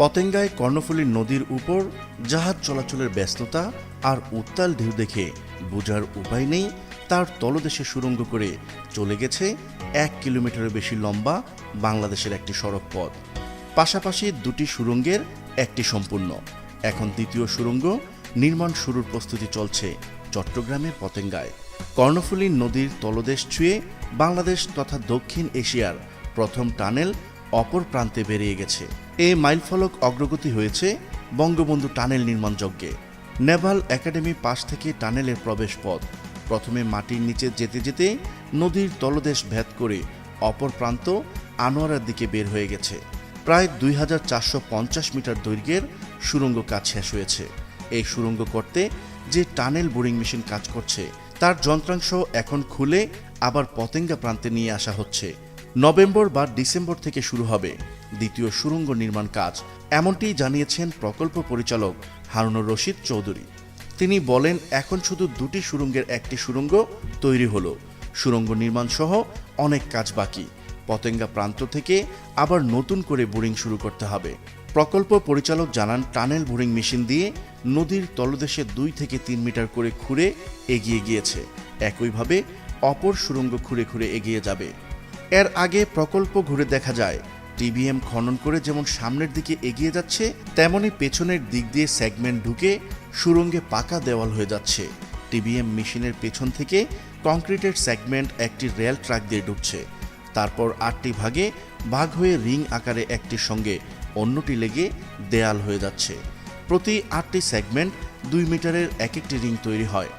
পতেঙ্গায় কর্ণফুলী নদীর উপর জাহাজ চলাচলের ব্যস্ততা আর উত্তাল ঢেউ দেখে বোঝার উপায় নেই, তার তলদেশে সুরঙ্গ করে চলে গেছে এক কিলোমিটারের বেশি লম্বা বাংলাদেশের একটি সড়ক পথ। পাশাপাশি দুটি সুড়ঙ্গের একটি সম্পূর্ণ। এখন দ্বিতীয় সুরঙ্গ নির্মাণ শুরুর প্রস্তুতি চলছে চট্টগ্রামের পতেঙ্গায়। কর্ণফুলী নদীর তলদেশ ছুঁয়ে বাংলাদেশ তথা দক্ষিণ এশিয়ার প্রথম টানেল অপর প্রান্তে বেরিয়ে গেছে। এ মাইলফলক অগ্রগতি হয়েছে বঙ্গবন্ধু টানেল নির্মাণ যজ্ঞে। নেভাল একাডেমি পাশ থেকে টানেলের প্রবেশ পথ। প্রথমে মাটির নিচে যেতে যেতে নদীর তলদেশ ভেদ করে অপর প্রান্ত আনোয়ারার দিকে বের হয়ে গেছে। প্রায় দুই হাজার চারশো পঞ্চাশ মিটার দৈর্ঘ্যের সুড়ঙ্গ কাজ শেষ হয়েছে। এই সুড়ঙ্গ করতে যে টানেল বোরিং মেশিন কাজ করছে, তার যন্ত্রাংশ এখন খুলে আবার পতেঙ্গা প্রান্তে নিয়ে আসা হচ্ছে। নভেম্বর বা ডিসেম্বর থেকে শুরু হবে দ্বিতীয় সুড়ঙ্গ নির্মাণ কাজ এমনটি জানিয়েছেন প্রকল্প পরিচালক হারুনুর রশিদ চৌধুরী। তিনি বলেন, এখন শুধু দুটি সুড়ঙ্গের একটি সুড়ঙ্গ তৈরি হলো। সুড়ঙ্গ নির্মাণ সহ অনেক কাজ বাকি। পতেঙ্গা প্রান্ত থেকে আবার নতুন করে বোরিং শুরু করতে হবে। প্রকল্প পরিচালক জানান, টানেল বোরিং মেশিন দিয়ে নদীর তলদেশে দুই থেকে তিন মিটার করে খুঁড়ে এগিয়ে গিয়েছে। একইভাবে অপর সুরঙ্গ খুঁড়ে খুঁড়ে এগিয়ে যাবে। এর আগে প্রকল্প ঘুরে দেখা যায়। টিবিএম খনন করে যেমন সামনের দিকে এগিয়ে যাচ্ছে, তেমনি পেছনের দিক দিয়ে সেগমেন্ট ঢুকে সুরঙ্গে পাকা দেওয়াল হয়ে যাচ্ছে। টিবিএম মেশিনের পেছন থেকে কংক্রিটের সেগমেন্ট একটি রেল ট্রাক দিয়ে ঢুকছে। তারপর আটটি ভাগে ভাগ হয়ে রিং আকারে একটির সঙ্গে অন্যটি লেগে দেয়াল হয়ে যাচ্ছে। প্রতি আটটি সেগমেন্ট দুই মিটারের এক একটি রিং তৈরি হয়।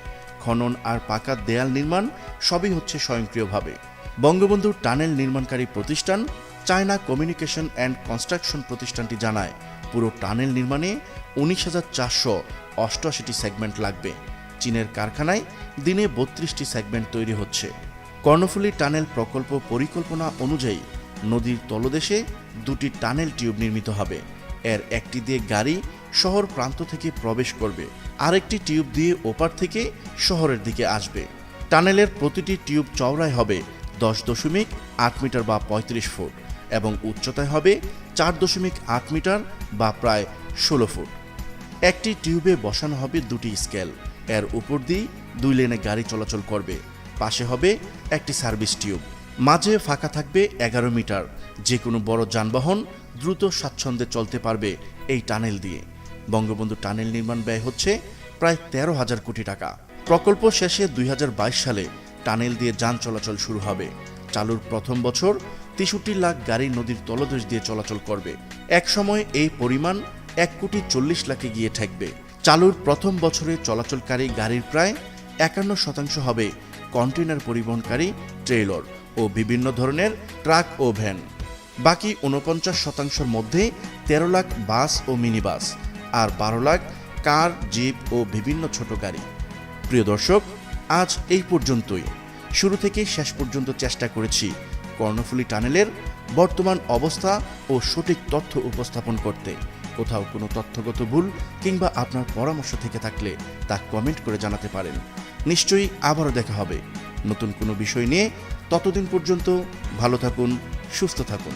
খনন আর পাকা দেয়াল নির্মাণ সবই হচ্ছে স্বয়ংক্রিয়ভাবে। বঙ্গবন্ধু টানেল নির্মাণকারী প্রতিষ্ঠান চায়না কমিউনিকেশন অ্যান্ড কনস্ট্রাকশন প্রতিষ্ঠানটি জানায়, পুরো টানেল নির্মাণে উনিশ হাজার চারশো অষ্টআশিটি সেগমেন্ট লাগবে। চীনের কারখানায় দিনে বত্রিশটি সেগমেন্ট তৈরি হচ্ছে। কর্ণফুলী টানেল প্রকল্প পরিকল্পনা অনুযায়ী নদীর তলদেশে দুটি টানেল টিউব নির্মিত হবে। এর একটি দিয়ে গাড়ি শহর প্রান্ত থেকে প্রবেশ করবে, আরেকটি টিউব দিয়ে ওপার থেকে শহরের দিকে আসবে। টানেলের প্রতিটি টিউব চওড়ায় হবে দশ দশমিক আট মিটার বা পঁয়ত্রিশ ফুট এবং উচ্চতায় হবে চার দশমিক আট মিটার বা প্রায় ষোলো ফুট। একটি টিউবে বসানো হবে দুটি স্কেল। এর উপর দিয়ে দুই লেনে গাড়ি চলাচল করবে। পাশে হবে একটি সার্ভিস টিউব। মাঝে ফাঁকা থাকবে এগারো মিটার। যে কোনো বড় যানবাহন দ্রুত স্বাচ্ছন্দ্যে চলতে পারবে এই টানেল দিয়ে। বঙ্গবন্ধু টানেল নির্মাণ ব্যয় হচ্ছে প্রায় তেরো হাজার কোটি টাকা। প্রকল্প শেষে দুই হাজার বাইশ সালে টানেল দিয়ে যান চলাচল শুরু হবে। চালুর প্রথম বছর তেষট্টি লাখ গাড়ি নদীর তলদেশ দিয়ে চলাচল করবে। এক সময় এই পরিমাণ এক কোটি চল্লিশ লাখে গিয়ে ঠেকবে। চালুর প্রথম বছরে চলাচলকারী গাড়ির প্রায় একান্ন শতাংশ হবে কন্টেনার পরিবহনকারী ট্রেলর ও বিভিন্ন ধরনের ট্রাক ও ভ্যান। বাকি উনপঞ্চাশ শতাংশের মধ্যে তেরো লাখ বাস ও মিনি বাস আর বারো লাখ কার, জিপ ও বিভিন্ন ছোট গাড়ি। প্রিয় দর্শক আজ এই পর্যন্তই। শুরু থেকে শেষ পর্যন্ত চেষ্টা করেছি কর্ণফুলী টানেলের বর্তমান অবস্থা ও সঠিক তথ্য উপস্থাপন করতে। কোথাও কোনো তথ্যগত ভুল কিংবা আপনার পরামর্শ থেকে থাকলে তা কমেন্ট করে জানাতে পারেন। নিশ্চয়ই আবারও দেখা হবে। নতুন কোনো বিষয় নিয়ে ততদিন পর্যন্ত ভালো থাকুন, সুস্থ থাকুন।